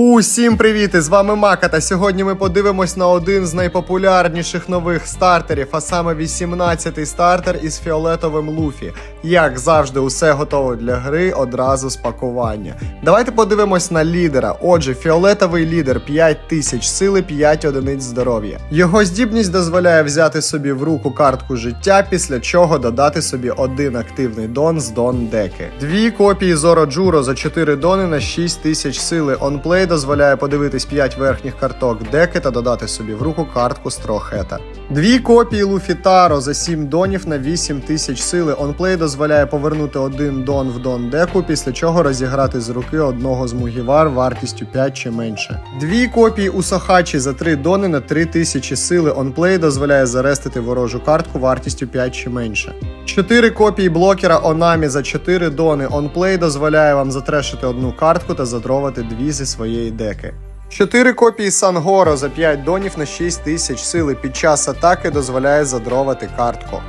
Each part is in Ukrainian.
Усім привіт! З вами Мака. Та сьогодні ми подивимось на один з найпопулярніших нових стартерів, а саме 18-й стартер із фіолетовим луфі. Як завжди, усе готово для гри одразу з пакування. Давайте подивимось на лідера. Отже, фіолетовий лідер 5000 сили, 5 одиниць здоров'я. Його здібність дозволяє взяти собі в руку картку життя, після чого додати собі один активний дон з дон деки. Дві копії Зоро Джуро за 4 дони на 6000 сили. Онплей дозволяє подивитись 5 верхніх карток деки та додати собі в руку картку Строхета. Дві копії Луфітаро за 7 донів на 8000 сили. Онплей дозволяє повернути один дон в дон деку, після чого розіграти з руки одного з мугівар вартістю 5 чи менше. Дві копії Усахачі за 3 дони на 3000 сили. Онплей дозволяє зарестити ворожу картку вартістю 5 чи менше. Чотири копії блокера Онамі за 4 дони. Онплей дозволяє вам затрешити одну картку та задровати дві зі своєї деки. Чотири копії Сангоро за 5 донів на 6 тисяч сили під час атаки дозволяє задровати картку.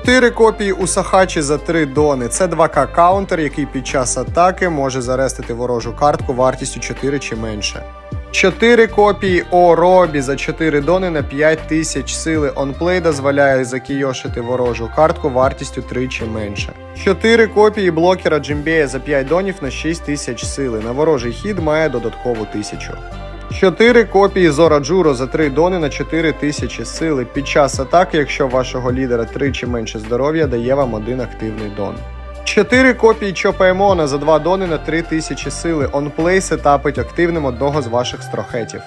4 копії Усахачі за 3 дони. Це 2К каунтер, який під час атаки може зарестити ворожу картку вартістю 4 чи менше. 4 копії Оробі за 4 дони на 5 тисяч сили. Онплей дозволяє закійошити ворожу картку вартістю 3 чи менше. 4 копії блокера Джимбея за 5 донів на 6 тисяч сили. На ворожий хід має додаткову тисячу. 4 копії Зора Джуро за 3 дони на 4 тисячі сили. Під час атаки, якщо вашого лідера 3 чи менше здоров'я, дає вам один активний дон. 4 копії Чопаймона за 2 дони на 3 тисячі сили. Онплей сетапить активним одного з ваших строхетів.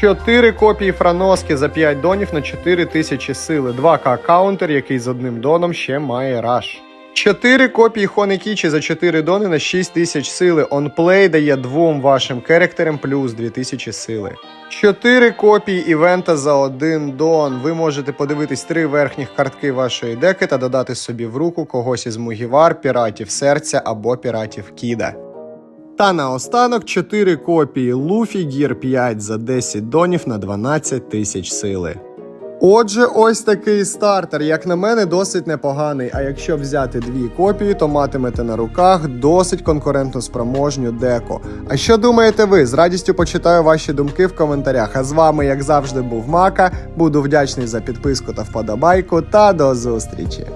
4 копії Франоски за 5 донів на 4 тисячі сили. 2К каунтер, який з одним доном ще має раш. 4 копії Хонекічі за 4 дони на 6 тисяч сили. Онплей дає двом вашим керектерам плюс 2000 сили. 4 копії івента за 1 дон. Ви можете подивитись три верхніх картки вашої деки та додати собі в руку когось із мугівар, піратів серця або піратів Кіда. Та наостанок 4 копії Луфі Гір 5 за 10 донів на 12 тисяч сили. Отже, ось такий стартер, як на мене, досить непоганий. А якщо взяти дві копії, то матимете на руках досить конкурентно спроможню деко. А що думаєте ви? З радістю почитаю ваші думки в коментарях. А з вами, як завжди, був Мака. Буду вдячний за підписку та вподобайку. Та до зустрічі!